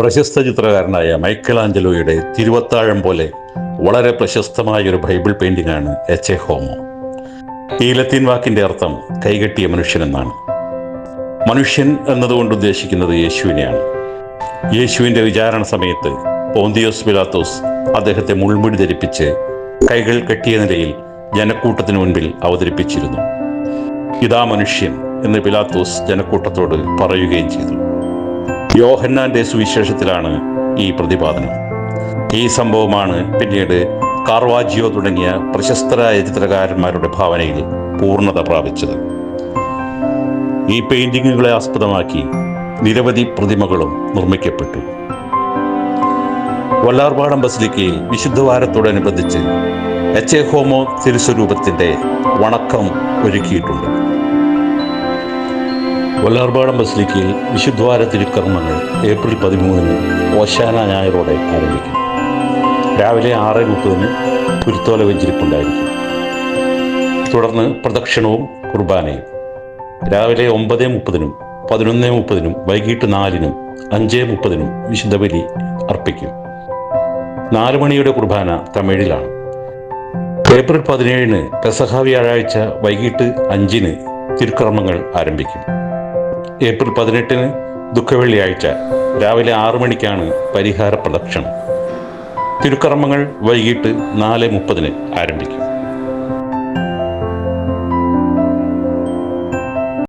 പ്രശസ്ത ചിത്രകാരനായ മൈക്കൽ ആഞ്ചലോയുടെ തിരുവത്താഴം പോലെ വളരെ പ്രശസ്തമായ ഒരു ബൈബിൾ പെയിന്റിംഗ് ആണ് എച്ച്. എ. ഹോമോ. ഈ ലത്തീൻ വാക്കിന്റെ അർത്ഥം കൈകെട്ടിയ മനുഷ്യൻ എന്നാണ് മനുഷ്യൻ എന്നതുകൊണ്ട് ഉദ്ദേശിക്കുന്നത് യേശുവിനെയാണ്. യേശുവിന്റെ വിചാരണ സമയത്ത് പോന്തിയോസ് പിലാത്തോസ് അദ്ദേഹത്തെ മുൾമുടി ധരിപ്പിച്ച് കൈകൾ കെട്ടിയ നിലയിൽ ജനക്കൂട്ടത്തിന് മുൻപിൽ അവതരിപ്പിച്ചിരുന്നു. ഇതാ മനുഷ്യൻ എന്ന് പിലാത്തോസ് ജനക്കൂട്ടത്തോട് പറയുകയും ചെയ്തു. യോഹന്നാന്റെ സുവിശേഷത്തിലാണ് ഈ പ്രതിപാദനം. ഈ സംഭവമാണ് പിന്നീട് കാർവാജിയോ തുടങ്ങിയ പ്രശസ്തരായ ചിത്രകാരന്മാരുടെ ഭാവനയിൽ പൂർണത പ്രാപിച്ചത്. ഈ പെയിന്റിങ്ങുകളെ ആസ്പദമാക്കി നിരവധി പ്രതിമകളും നിർമ്മിക്കപ്പെട്ടു. വല്ലാർപാടം ബസിലിക്കയിൽ വിശുദ്ധവാരത്തോടനുബന്ധിച്ച് എച്ച് എ ഹോമോ തിരുസ്വരൂപത്തിന്റെ വണക്കം ഒരുക്കിയിട്ടുണ്ട്. വല്ലാർപാടം ബസിലിക്കയിൽ വിശുദ്വാര തിരുക്കർമ്മങ്ങൾ ഏപ്രിൽ പതിമൂന്നിന് ഓശാന ഞായറോടെ ആരംഭിക്കും. രാവിലെ ആറ് മുപ്പതിന് കുരുത്തോല വെഞ്ചിരിപ്പുണ്ടായിരിക്കും. തുടർന്ന് പ്രദക്ഷിണവും കുർബാനയും. രാവിലെ ഒമ്പത് മുപ്പതിനും പതിനൊന്ന് മുപ്പതിനും വൈകിട്ട് നാലിനും അഞ്ച് മുപ്പതിനും വിശുദ്ധ ബലി അർപ്പിക്കും. നാല് മണിയുടെ കുർബാന തമിഴിലാണ്. ഏപ്രിൽ പതിനേഴിന് പെസഹ വ്യാഴാഴ്ച വൈകിട്ട് അഞ്ചിന് തിരുക്കർമ്മങ്ങൾ ആരംഭിക്കും. ഏപ്രിൽ പതിനെട്ടിന് ദുഃഖവെള്ളിയാഴ്ച രാവിലെ ആറു മണിക്കാണ് പരിഹാര പ്രദക്ഷിണം. തിരുക്കർമ്മങ്ങൾ വൈകിട്ട് നാല് മുപ്പതിന് ആരംഭിക്കും.